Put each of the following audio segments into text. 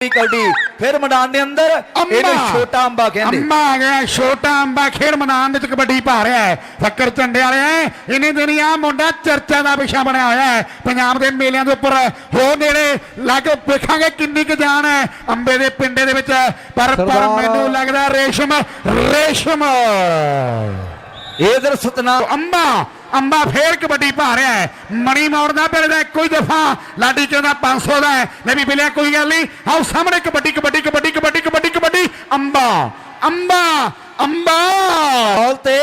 ਕਬੱਡੀ ਫਿਰ ਮੈਦਾਨ ਦੇ ਅੰਦਰ ਇਹਨੂੰ ਛੋਟਾ ਅੰਬਾ ਕਹਿੰਦੇ। ਅੰਬਾ ਆ ਗਿਆ ਛੋਟਾ ਅੰਬਾ ਖੇਡ ਮੈਦਾਨ ਵਿੱਚ ਕਬੱਡੀ ਪਾ ਰਿਹਾ ਹੈ। ਫੱਕਰ ਝੰਡੇ ਵਾਲੇ ਇਹਨੇ ਦਿਨੀ ਆ ਮੁੰਡਾ ਚਰਚਾ ਦਾ ਵਿਸ਼ਾ ਬਣਿਆ ਹੋਇਆ ਹੈ। ਪੰਜਾਬ ਦੇ ਮੇਲਿਆਂ ਦੇ ਉੱਪਰ ਹੋ ਨੇੜੇ ਲੱਗ ਵੇਖਾਂਗੇ ਕਿੰਨੀ ਕੁ ਜਾਨ ਹੈ ਅੰਬੇ ਦੇ ਪਿੰਡੇ ਦੇ ਵਿੱਚ। ਪਰ ਪਰ ਮੈਨੂੰ ਲੱਗਦਾ ਰੇਸ਼ਮ ਰੇਸ਼ਮ। ਇਧਰ ਸਤਨਾਮ ਅੰਬਾ ਅੰਬਾ ਫੇਰ ਕਬੱਡੀ ਪਾ ਰਿਹਾ ਹੈ। ਮਣੀ ਮੋੜ ਦਾ ਇੱਕੋ ਹੀ ਦਫਾ ਲਾਡੀ ਚੋਂ ਦਾ 500 ਦਾ ਹੈ। ਲੈ ਵੀ ਬਿਲਿਆ ਕੋਈ ਗੱਲ ਨਹੀਂ। ਆਓ ਸਾਹਮਣੇ ਕਬੱਡੀ ਕਬੱਡੀ ਕਬੱਡੀ ਕਬੱਡੀ ਕਬੱਡੀ ਕਬੱਡੀ। ਅੰਬਾ ਅੰਬਾ ਅੰਬਾ। ਬਾਲ ਤੇ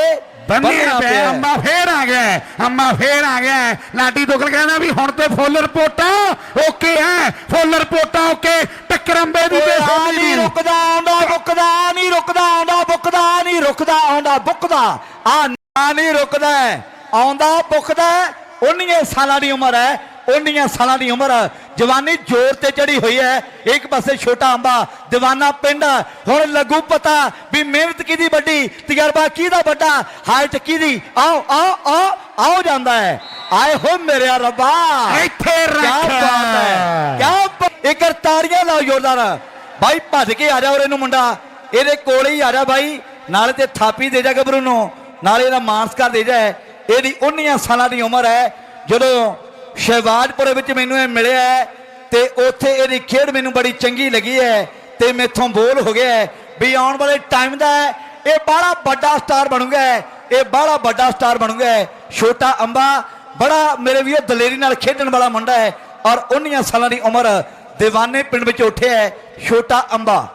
ਪਿਆ ਪਿਆ। ਅੰਬਾ ਫੇਰ ਆ ਗਿਆ ਅੰਬਾ ਫੇਰ ਆ ਗਿਆ। ਲਾਡੀ ਦੁਗਲ ਕਹਿੰਦਾ ਵੀ ਹੁਣ ਤੇ ਫੁੱਲ ਰਿਪੋਰਟਾਂ ਓਕੇ ਹੈ। ਫੁੱਲ ਰਿਪੋਰਟਾਂ ਓਕੇ। ਟੱਕਰ ਅੰਬੇ ਦੀ ਤੇ ਸੋਨੀ ਨਹੀਂ ਰੁਕਦਾ ਆਉਂਦਾ ਬੁੱਕਦਾ ਨਹੀਂ ਰੁਕਦਾ ਆਉਂਦਾ ਬੁੱਕਦਾ ਨਹੀਂ ਰੁਕਦਾ ਆਉਂਦਾ ਬੁੱਕਦਾ। ਆ ਨਹੀਂ ਰੁਕਦਾ ਆਉਂਦਾ ਹੈ। ਉਨੀਆਂ ਸਾਲਾਂ ਦੀ ਉਮਰ ਹੈ ਉਨੀਆਂ ਸਾਲਾਂ ਦੀ ਉਮਰ ਜਵਾਨੀ ਜ਼ੋਰ ਤੇ ਚੜੀ ਹੋਈ ਹੈ ਇੱਕ ਪਾਸੇ ਛੋਟਾ ਅੰਬਾ ਦੀਵਾਨਾ ਪਿੰਡ ਹੁਣ ਲੱਗੂ ਪਤਾ ਵੀ ਮਿਹਨਤ ਕਿਹਦੀ ਵੱਡੀ ਤਜਰਬਾ ਕਿਹਦਾ ਵੱਡਾ ਹਾਈਟ ਕਿਹਦੀ। ਆਓ ਆਓ ਆਓ ਆਓ ਜਾਂਦਾ ਹੈ। ਆਏ ਹੋ ਮੇਰੇ ਰੱਬਾ। ਇੱਥੇ ਰੱਖ ਕਿਆ ਬਾਤ ਹੈ। ਬ- ਇੱਕ ਤਾੜੀਆਂ ਲਾਓ ਜ਼ੋਰਦਾਰ। ਭਾਈ ਭੱਜ ਕੇ ਆ ਜਾ ਉਰੇ ਨੂੰ ਮੁੰਡਾ। ਇਹਦੇ ਕੋਲੇ ਹੀ ਆ ਜਾ ਭਾਈ ਨਾਲੇ ਤੇ ਥਾਪੀ ਦੇ ਜਾ ਗੱਭਰੂ ਨੂੰ। ਨਾਲੇ ਇਹਦਾ ਮਾਨਸਕਾਰ ਦੇ ਜਾ। ਇਹਦੀ 19 ਸਾਲਾਂ ਦੀ ਉਮਰ ਹੈ। ਜਦੋਂ ਸ਼ਹਿਬਾਜ਼ਪੁਰ ਵਿੱਚ ਮੈਨੂੰ ਇਹ ਮਿਲਿਆ ਹੈ ਤੇ ਉੱਥੇ ਇਹਦੀ ਖੇਡ ਮੈਨੂੰ ਬੜੀ ਚੰਗੀ ਲੱਗੀ ਹੈ ਤੇ ਮੈਥੋਂ ਬੋਲ ਹੋ ਗਿਆ ਹੈ ਵੀ ਆਉਣ ਵਾਲੇ ਟਾਈਮ ਦਾ ਇਹ ਬੜਾ ਵੱਡਾ ਸਟਾਰ ਬਣੂਗਾ ਇਹ ਬੜਾ ਵੱਡਾ ਸਟਾਰ ਬਣੂਗਾ ਛੋਟਾ ਅੰਬਾ, ਬੜਾ ਮੇਰੇ ਵੀਰ ਦਲੇਰੀ ਨਾਲ ਖੇਡਣ ਵਾਲਾ ਮੁੰਡਾ ਹੈ ਔਰ 19 ਸਾਲਾਂ ਦੀ ਉਮਰ ਦੀਵਾਨੇ ਪਿੰਡ ਵਿੱਚ ਉੱਠਿਆ ਹੈ, ਛੋਟਾ ਅੰਬਾ।